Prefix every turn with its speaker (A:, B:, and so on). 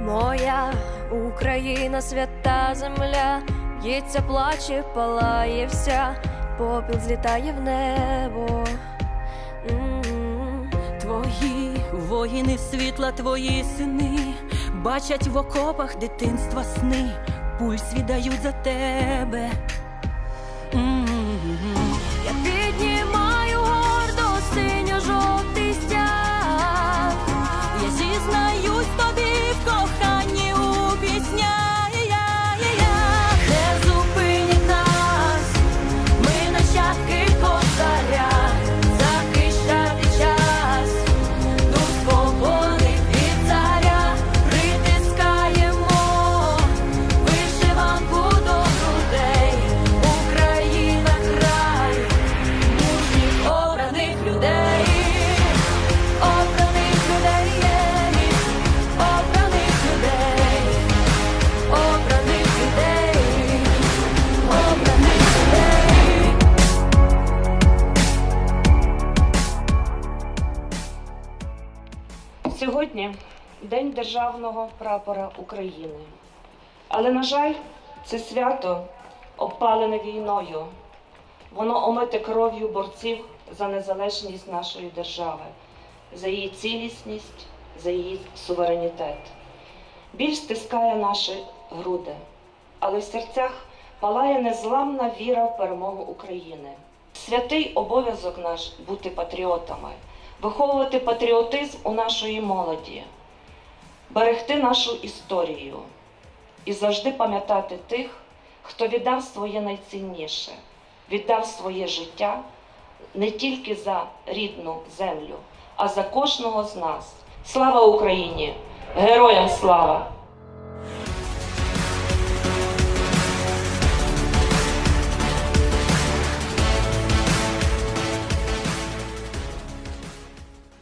A: Моя Україна, свята земля, б'ється, плаче, палає вся, попіл злітає в небо. М.
B: Твої воїни світла, твої сини, бачать в окопах дитинства сни, пульс віддають за тебе. М.
A: Я
C: Сьогодні День Державного прапора України. Але, на жаль, це свято обпалене війною. Воно омите кров'ю борців за незалежність нашої держави, за її цілісність, за її суверенітет. Біль стискає наші груди, але в серцях палає незламна віра в перемогу України. Святий обов'язок наш бути патріотами, виховувати патріотизм у нашої молоді, берегти нашу історію і завжди пам'ятати тих, хто віддав своє найцінніше, віддав своє життя не тільки за рідну землю, а за кожного з нас. Слава Україні! Героям слава!